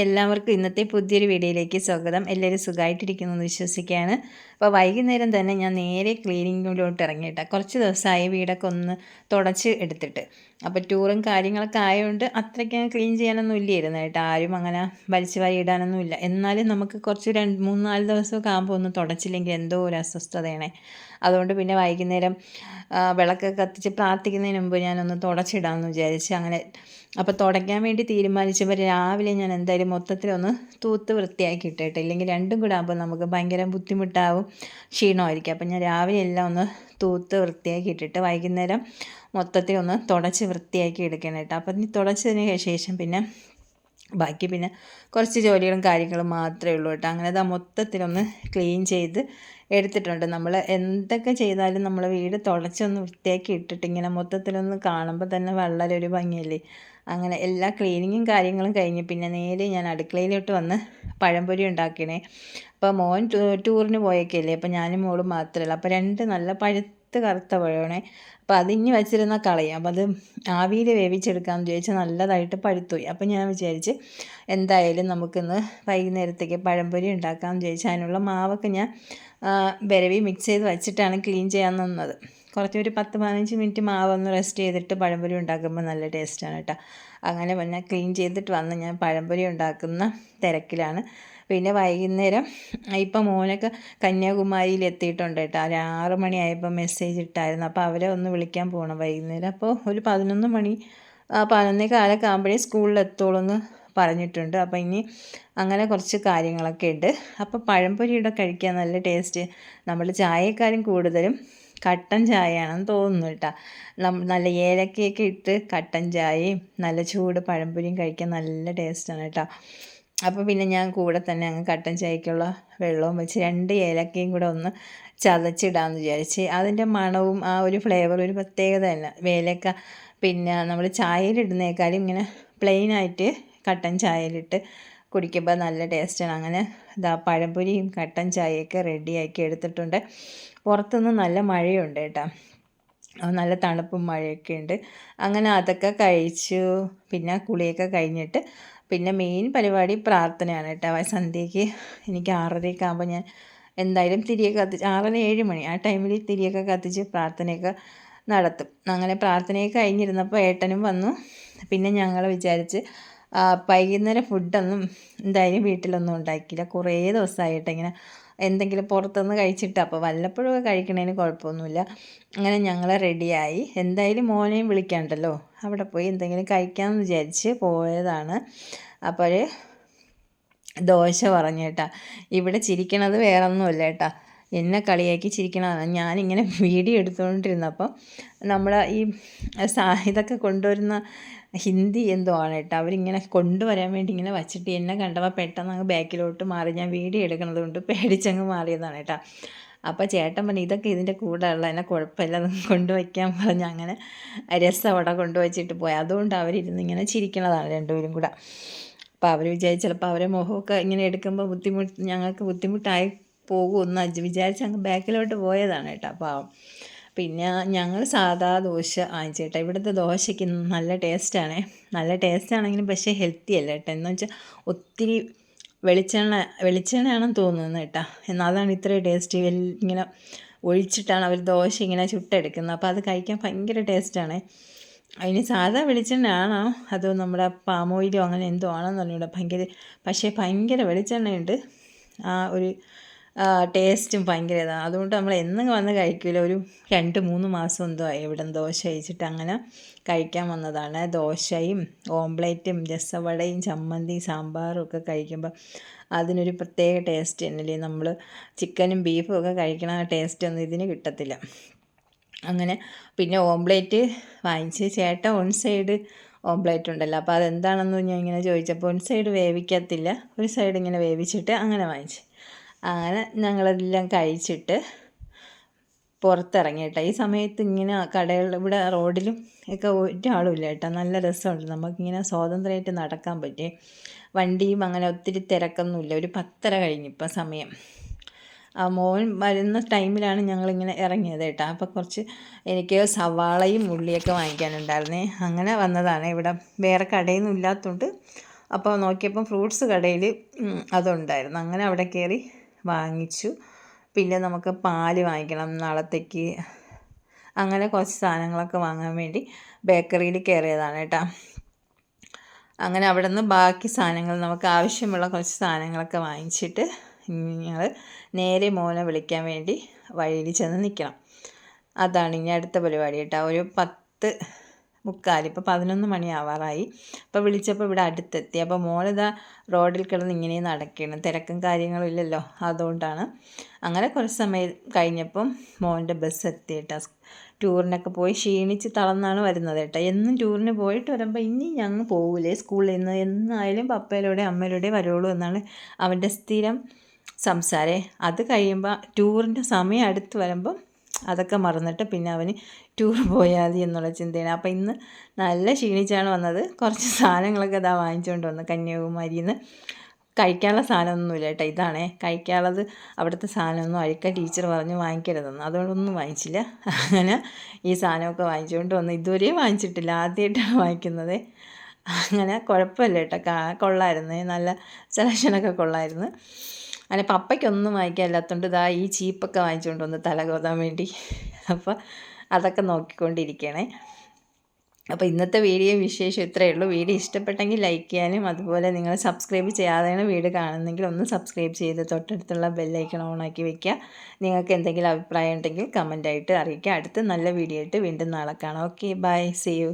എല്ലാവർക്കും ഇന്നത്തെ പുതിയൊരു വീഡിയോയിലേക്ക് സ്വാഗതം. എല്ലാവരും സുഖമായിട്ടിരിക്കുന്നു എന്ന് വിശ്വസിക്കുകയാണ്. അപ്പോൾ വൈകുന്നേരം തന്നെ ഞാൻ നേരെ ക്ലീനിങ്ങിലോട്ട് ഇറങ്ങിയിട്ടാണ് കുറച്ച് ദിവസമായി വീടൊക്കെ ഒന്ന് തുടച്ച് എടുത്തിട്ട്. അപ്പോൾ ടൂറും കാര്യങ്ങളൊക്കെ ആയതുകൊണ്ട് അത്രയ്ക്ക് ക്ലീൻ ചെയ്യാനൊന്നും ഇല്ലായിരുന്നു കേട്ടോ. ആരും അങ്ങനെ വലിച്ചു വാരി ഇടാനൊന്നും ഇല്ല. എന്നാലും നമുക്ക് കുറച്ച് രണ്ട് മൂന്ന് നാല് ദിവസമൊക്കെ ആകുമ്പോൾ ഒന്ന് തുടച്ചില്ലെങ്കിൽ എന്തോ ഒരു അസ്വസ്ഥതയാണ്. അതുകൊണ്ട് പിന്നെ വൈകുന്നേരം വിളക്ക് കത്തിച്ച് പ്രാർത്ഥിക്കുന്നതിന് മുമ്പ് ഞാനൊന്ന് തുടച്ചിടാമെന്ന് വിചാരിച്ച് അങ്ങനെ അപ്പോൾ തുടയ്ക്കാൻ വേണ്ടി തീരുമാനിച്ചപ്പോൾ രാവിലെ ഞാൻ എന്തായാലും മൊത്തത്തിലൊന്ന് തൂത്ത് വൃത്തിയാക്കി ഇട്ടേട്ടെ ഇല്ലെങ്കിൽ രണ്ടും കൂടെ ആകുമ്പോൾ നമുക്ക് ഭയങ്കര ബുദ്ധിമുട്ടാവും ക്ഷീണമായിരിക്കും. അപ്പം ഞാൻ രാവിലെ എല്ലാം ഒന്ന് തൂത്ത് വൃത്തിയാക്കി ഇട്ടിട്ട് വൈകുന്നേരം മൊത്തത്തിൽ ഒന്ന് തുടച്ച് വൃത്തിയാക്കി എടുക്കണം കേട്ടോ. അപ്പം തുടച്ചതിന് ശേഷം പിന്നെ ബാക്കി പിന്നെ കുറച്ച് ജോലികളും കാര്യങ്ങളും മാത്രമേ ഉള്ളൂ കേട്ടോ. അങ്ങനെ അത് മൊത്തത്തിലൊന്ന് ക്ലീൻ ചെയ്ത് എടുത്തിട്ടുണ്ട്. നമ്മൾ എന്തൊക്കെ ചെയ്താലും നമ്മൾ വീട് തുടച്ചൊന്ന് വൃത്തിയാക്കി ഇട്ടിട്ട് ഇങ്ങനെ മൊത്തത്തിലൊന്ന് കാണുമ്പോൾ തന്നെ വളരെ ഒരു ഭംഗിയല്ലേ? അങ്ങനെ എല്ലാ ക്ലീനിങ്ങും കാര്യങ്ങളും കഴിഞ്ഞ് പിന്നെ നേരെ ഞാൻ അടുക്കളയിലോട്ട് വന്ന് പഴംപൊരി ഉണ്ടാക്കണേ. അപ്പോൾ മോൻ ടൂറിന് പോയേക്കല്ലേ? അപ്പോൾ ഞാനും മോളും മാത്രമല്ല അപ്പോൾ രണ്ട് നല്ല പഴുത്ത് കറുത്ത പഴമാണേ. അപ്പോൾ അതിഞ്ഞ് വെച്ചിരുന്ന കളയും. അപ്പോൾ അത് ആവിയിൽ വേവിച്ചെടുക്കാമെന്ന് ചോദിച്ചാൽ നല്ലതായിട്ട് പഴുത്തുപോയി. അപ്പോൾ ഞാൻ വിചാരിച്ച് എന്തായാലും നമുക്കിന്ന് വൈകുന്നേരത്തേക്ക് പഴംപൊരി ഉണ്ടാക്കാമെന്ന് ചോദിച്ചാൽ അതിനുള്ള മാവൊക്കെ ഞാൻ വിരവി മിക്സ് ചെയ്ത് വെച്ചിട്ടാണ് ക്ലീൻ ചെയ്യാൻ നിന്നത്. കുറച്ച് ഒരു പത്ത് പതിനഞ്ച് മിനിറ്റ് മാവൊന്ന് റെസ്റ്റ് ചെയ്തിട്ട് പഴംപൊരി ഉണ്ടാക്കുമ്പോൾ നല്ല ടേസ്റ്റാണ് കേട്ടോ. അങ്ങനെ പിന്നെ ക്ലീൻ ചെയ്തിട്ട് വന്ന് ഞാൻ പഴംപൊരി ഉണ്ടാക്കുന്ന തിരക്കിലാണ്. പിന്നെ വൈകുന്നേരം ഇപ്പം മോനൊക്കെ കന്യാകുമാരിയിൽ എത്തിയിട്ടുണ്ട് കേട്ടോ. ഒരു ആറ് മണിയായപ്പോൾ മെസ്സേജ് ഇട്ടായിരുന്നു. അപ്പോൾ അവരെ ഒന്ന് വിളിക്കാൻ പോകണം വൈകുന്നേരം. അപ്പോൾ ഒരു പതിനൊന്ന് മണി പതിനൊന്നേ കാലൊക്കെ ആകുമ്പോഴേ സ്കൂളിൽ എത്തുള്ളൂ എന്ന് പറഞ്ഞിട്ടുണ്ട്. അപ്പോൾ ഇനി അങ്ങനെ കുറച്ച് കാര്യങ്ങളൊക്കെ ഉണ്ട്. അപ്പോൾ പഴംപൊരിയുടെ കഴിക്കാൻ നല്ല ടേസ്റ്റ് നമ്മൾ ചായക്കാരും കൂടുതലും കട്ടൻ ചായയാണെന്ന് തോന്നുന്നു കേട്ടോ. നല്ല ഏലക്കയൊക്കെ ഇട്ട് കട്ടൻ ചായയും നല്ല ചൂട് പഴംപൊരിയും കഴിക്കാൻ നല്ല ടേസ്റ്റാണ് കേട്ടോ. അപ്പോൾ പിന്നെ ഞാൻ കൂടെ തന്നെ അങ്ങ് കട്ടൻ ചായക്കുള്ള വെള്ളവും വെച്ച് രണ്ട് ഏലക്കയും കൂടെ ഒന്ന് ചതച്ചിടാമെന്ന് വിചാരിച്ച്. അതിന്റെ മണവും ആ ഒരു ഫ്ലേവർ ഒരു പ്രത്യേകത തന്നെ. വേലക്ക പിന്നെ നമ്മൾ ചായയിലിടുന്നേക്കാളും ഇങ്ങനെ പ്ലെയിനായിട്ട് കട്ടൻ ചായയിലിട്ട് കുടിക്കുമ്പോൾ നല്ല ടേസ്റ്റാണ് അങ്ങനെ ഇതാ പഴംപൊരിയും കട്ടൻ ചായയൊക്കെ റെഡിയാക്കി എടുത്തിട്ടുണ്ട്. പുറത്തുനിന്ന് നല്ല മഴയുണ്ട് കേട്ടോ. നല്ല തണുപ്പും മഴയൊക്കെ ഉണ്ട്. അങ്ങനെ അതൊക്കെ കഴിച്ചു. പിന്നെ കുളിയൊക്കെ കഴിഞ്ഞിട്ട് പിന്നെ മെയിൻ പരിപാടി പ്രാർത്ഥനയാണ് കേട്ടോ. സന്ധ്യയ്ക്ക് എനിക്ക് ആറരയൊക്കെ ആകുമ്പോൾ ഞാൻ എന്തായാലും തിരിയൊക്കെ കത്തിച്ച് ആറര ഏഴ് മണി ആ ടൈമിൽ തിരിയൊക്കെ കത്തിച്ച് പ്രാർത്ഥനയൊക്കെ നടത്തും. അങ്ങനെ പ്രാർത്ഥനയൊക്കെ കഴിഞ്ഞിരുന്നപ്പോൾ ഏട്ടനും വന്നു. പിന്നെ ഞങ്ങൾ വിചാരിച്ച് വൈകുന്നേരം ഫുഡൊന്നും എന്തായാലും വീട്ടിലൊന്നും ഉണ്ടാക്കിയില്ല. കുറേ ദിവസമായിട്ട് ഇങ്ങനെ എന്തെങ്കിലും പുറത്തുനിന്ന് കഴിച്ചിട്ട്. അപ്പോൾ വല്ലപ്പോഴും കഴിക്കണതിന് കുഴപ്പമൊന്നുമില്ല. അങ്ങനെ ഞങ്ങൾ റെഡിയായി എന്തായാലും മോനെയും വിളിക്കണ്ടല്ലോ. അവിടെ പോയി എന്തെങ്കിലും കഴിക്കാമെന്ന് വിചാരിച്ച് പോയതാണ്. അപ്പോൾ ദോശ പറഞ്ഞു കേട്ടാ. ഇവിടെ ചിരിക്കണത് വേറെ ഒന്നുമില്ല കേട്ടാ. എന്നെ കളിയാക്കി ചിരിക്കണതാണ്. ഞാനിങ്ങനെ വീഡിയോ എടുത്തുകൊണ്ടിരുന്നപ്പം നമ്മൾ ഈ ഇതൊക്കെ കൊണ്ടുവരുന്ന ഹിന്ദി എന്തോ ആണ് കേട്ടോ. അവരിങ്ങനെ കൊണ്ടുവരാൻ വേണ്ടി ഇങ്ങനെ വച്ചിട്ട് എന്നെ കണ്ടപ്പോൾ പെട്ടെന്ന് അങ്ങ് ബാക്കിലോട്ട് മാറി. ഞാൻ വീഡിയോ എടുക്കുന്നത് കൊണ്ട് പേടിച്ചങ്ങ് മാറിയതാണ് കേട്ടോ. അപ്പോൾ ചേട്ടൻ പറഞ്ഞു ഇതൊക്കെ ഇതിന്റെ കൂടെ ഉള്ള എന്നെ കുഴപ്പമില്ല കൊണ്ടുവയ്ക്കാൻ പറഞ്ഞ് അങ്ങനെ രസം അവിടെ കൊണ്ടുവച്ചിട്ട് പോയി. അതുകൊണ്ട് അവരിരുന്ന് ഇങ്ങനെ ചിരിക്കണതാണ് രണ്ടുപേരും കൂടെ. അപ്പോൾ അവർ വിചാരിച്ചു ചിലപ്പോൾ അവരെ മുഖമൊക്കെ ഇങ്ങനെ എടുക്കുമ്പോൾ ബുദ്ധിമുട്ട് ഞങ്ങൾക്ക് ബുദ്ധിമുട്ടായി പോകുമെന്ന് വിചാരിച്ച് അങ്ങ് ബാക്കിലോട്ട് പോയതാണ് കേട്ടോ പാവം. പിന്നെ ഞങ്ങൾ സാധാ ദോശ വാങ്ങിച്ചേട്ടാ ഇവിടുത്തെ ദോശയ്ക്ക് നല്ല ടേസ്റ്റാണ്. നല്ല ടേസ്റ്റ് ആണെങ്കിലും പക്ഷേ ഹെൽത്തി അല്ല കേട്ടോ. എന്ന് വെച്ചാൽ ഒത്തിരി വെളിച്ചെണ്ണ വെളിച്ചെണ്ണയാണെന്ന് തോന്നുന്നു കേട്ടോ. എന്നാൽ അതാണ് ഇത്രയും ടേസ്റ്റ്. ഇങ്ങനെ ഒഴിച്ചിട്ടാണ് അവർ ദോശ ഇങ്ങനെ ചുട്ടെടുക്കുന്നത്. അപ്പോൾ അത് കഴിക്കാൻ ഭയങ്കര ടേസ്റ്റാണ്. അതിന് സാധാ വെളിച്ചെണ്ണയാണോ? അതോ നമ്മുടെ പാം ഓയിലോ അങ്ങനെ എന്തോ ആണെന്ന് പറഞ്ഞൂടെ ഭയങ്കര പക്ഷേ ഭയങ്കര വെളിച്ചെണ്ണയുണ്ട്. ആ ഒരു ടേസ്റ്റും ഭയങ്കര ഇതാണ് അതുകൊണ്ട് നമ്മൾ എന്നും വന്ന് കഴിക്കില്ല ഒരു രണ്ട് മൂന്ന് മാസം എന്തോ എവിടെ ദോശ കഴിച്ചിട്ട് അങ്ങനെ കഴിക്കാൻ വന്നതാണ്. ദോശയും ഓംപ്ലേറ്റും രസവടയും ചമ്മന്തിയും സാമ്പാറും ഒക്കെ കഴിക്കുമ്പോൾ അതിനൊരു പ്രത്യേക ടേസ്റ്റ് തന്നെയല്ലേ. നമ്മൾ ചിക്കനും ബീഫും ഒക്കെ കഴിക്കണ ടേസ്റ്റ് ഒന്നും ഇതിന് കിട്ടത്തില്ല. അങ്ങനെ പിന്നെ ഓംപ്ലേറ്റ് വാങ്ങിച്ച് ചേട്ട വൺ സൈഡ് ഓംപ്ലേറ്റ് ഉണ്ടല്ലോ. അപ്പോൾ അതെന്താണെന്ന് ഞാൻ ഇങ്ങനെ ചോദിച്ചപ്പോൾ വൺ സൈഡ് വേവിക്കത്തില്ല. ഒരു സൈഡ് ഇങ്ങനെ വേവിച്ചിട്ട് അങ്ങനെ വാങ്ങിച്ച്. അങ്ങനെ ഞങ്ങളെല്ലാം കഴിച്ചിട്ട് പുറത്തിറങ്ങി കേട്ടോ ഈ സമയത്ത് ഇങ്ങനെ കടകളിൽ ഇവിടെ റോഡിലും ഒക്കെ ഒരാളും ഇല്ല കേട്ടോ. നല്ല രസമുണ്ട്. നമുക്കിങ്ങനെ സ്വാതന്ത്ര്യമായിട്ട് നടക്കാൻ പറ്റി വണ്ടിയും അങ്ങനെ ഒത്തിരി തിരക്കൊന്നുമില്ല. ഒരു പത്തര കഴിഞ്ഞിപ്പോൾ സമയം. ആ മോൻ വരുന്ന ടൈമിലാണ് ഞങ്ങളിങ്ങനെ ഇറങ്ങിയത് കേട്ടോ. അപ്പോൾ കുറച്ച് എനിക്ക് സവാളയും ഉള്ളിയൊക്കെ വാങ്ങിക്കാനുണ്ടായിരുന്നേ. അങ്ങനെ വന്നതാണ്. ഇവിടെ വേറെ കടയൊന്നും ഇല്ലാത്തതുകൊണ്ട് അപ്പോൾ നോക്കിയപ്പം ഫ്രൂട്ട്സ് കടയിൽ അതുണ്ടായിരുന്നു. അങ്ങനെ അവിടെ കയറി വാങ്ങിച്ചു. പിന്നെ നമുക്ക് പാൽ വാങ്ങിക്കണം നാളത്തേക്ക്. അങ്ങനെ കുറച്ച് സാധനങ്ങളൊക്കെ വാങ്ങാൻ വേണ്ടി ബേക്കറിയിൽ കയറിയതാണ് കേട്ടോ. അങ്ങനെ അവിടെ നിന്ന് ബാക്കി സാധനങ്ങൾ നമുക്ക് ആവശ്യമുള്ള കുറച്ച് സാധനങ്ങളൊക്കെ വാങ്ങിച്ചിട്ട് ഞങ്ങൾ നേരെ മോനെ വിളിക്കാൻ വേണ്ടി വഴിയിൽ ചെന്ന് നിൽക്കണം. അതാണ് ഇനി അടുത്ത പരിപാടി കേട്ടോ. ഒരു പത്ത് മുക്കാൽ ഇപ്പോൾ പതിനൊന്ന് മണിയാവാറായി. അപ്പോൾ വിളിച്ചപ്പോൾ ഇവിടെ അടുത്തെത്തി. അപ്പോൾ മോളിതാ റോഡിൽ കിടന്ന് ഇങ്ങനെ നടക്കണം തിരക്കും കാര്യങ്ങളും ഇല്ലല്ലോ. അതുകൊണ്ടാണ്. അങ്ങനെ കുറച്ച് സമയം കഴിഞ്ഞപ്പം മോന്റെ ബസ് എത്തി കേട്ടോ ടൂറിനൊക്കെ പോയി ക്ഷീണിച്ച് തളർന്നാണ് വരുന്നത് കേട്ടോ. എന്നും ടൂറിന് പോയിട്ട് വരുമ്പോൾ ഇനി ഞങ്ങൾ പോകില്ലേ സ്കൂളിൽ നിന്ന്. എന്നായാലും പപ്പയിലൂടെ അമ്മയിലൂടെ വരുള്ളൂ എന്നാണ് അവന്റെ സ്ഥിരം സംസാരേ. അത് കഴിയുമ്പോൾ ടൂറിന്റെ സമയം അടുത്ത് വരുമ്പം അതൊക്കെ മറന്നിട്ട് പിന്നെ അവന് ടൂർ പോയാൽ മതി എന്നുള്ള ചിന്തയാണ്. അപ്പോൾ ഇന്ന് നല്ല ക്ഷീണിച്ചാണ് വന്നത്. കുറച്ച് സാധനങ്ങളൊക്കെ ഇതാ വാങ്ങിച്ചുകൊണ്ട് വന്നു കന്യാകുമാരിയിൽ നിന്ന് കഴിക്കാനുള്ള സാധനമൊന്നുമില്ല കേട്ടോ. ഇതാണേ. കഴിക്കാനുള്ളത് അവിടുത്തെ സാധനമൊന്നും അഴിക്ക ടീച്ചർ പറഞ്ഞ് വാങ്ങിക്കരുതെന്ന്. അതുകൊണ്ടൊന്നും വാങ്ങിച്ചില്ല. അങ്ങനെ ഈ സാധനമൊക്കെ വാങ്ങിച്ചുകൊണ്ട് വന്നു. ഇതുവരെയും വാങ്ങിച്ചിട്ടില്ല. ആദ്യമായിട്ടാണ് വാങ്ങിക്കുന്നത്. അങ്ങനെ കുഴപ്പമില്ല കേട്ടോ. കൊള്ളായിരുന്നു. നല്ല സെലക്ഷനൊക്കെ കൊള്ളായിരുന്നു. അങ്ങനെ പപ്പയ്ക്കൊന്നും വാങ്ങിക്കാനില്ലാത്തതുകൊണ്ട് ഇതാ ഈ ചീപ്പൊക്കെ വാങ്ങിച്ചുകൊണ്ട് വന്ന് തല കോതാൻ വേണ്ടി. അപ്പോൾ അതൊക്കെ നോക്കിക്കൊണ്ടിരിക്കണേ. അപ്പോൾ ഇന്നത്തെ വീഡിയോ വിശേഷം ഇത്രയേ ഉള്ളൂ. വീഡിയോ ഇഷ്ടപ്പെട്ടെങ്കിൽ ലൈക്ക് ചെയ്യാനും അതുപോലെ നിങ്ങൾ സബ്സ്ക്രൈബ് ചെയ്യാതെയാണ് വീഡിയോ കാണുന്നെങ്കിൽ ഒന്ന് സബ്സ്ക്രൈബ് ചെയ്ത് തൊട്ടടുത്തുള്ള ബെല്ലൈക്കൺ ഓണാക്കി വെക്കുക. നിങ്ങൾക്ക് എന്തെങ്കിലും അഭിപ്രായം ഉണ്ടെങ്കിൽ കമന്റായിട്ട് അറിയിക്കുക. അടുത്ത് നല്ല വീഡിയോ ആയിട്ട് വീണ്ടും നാളെ കാണാം. Okay bye C U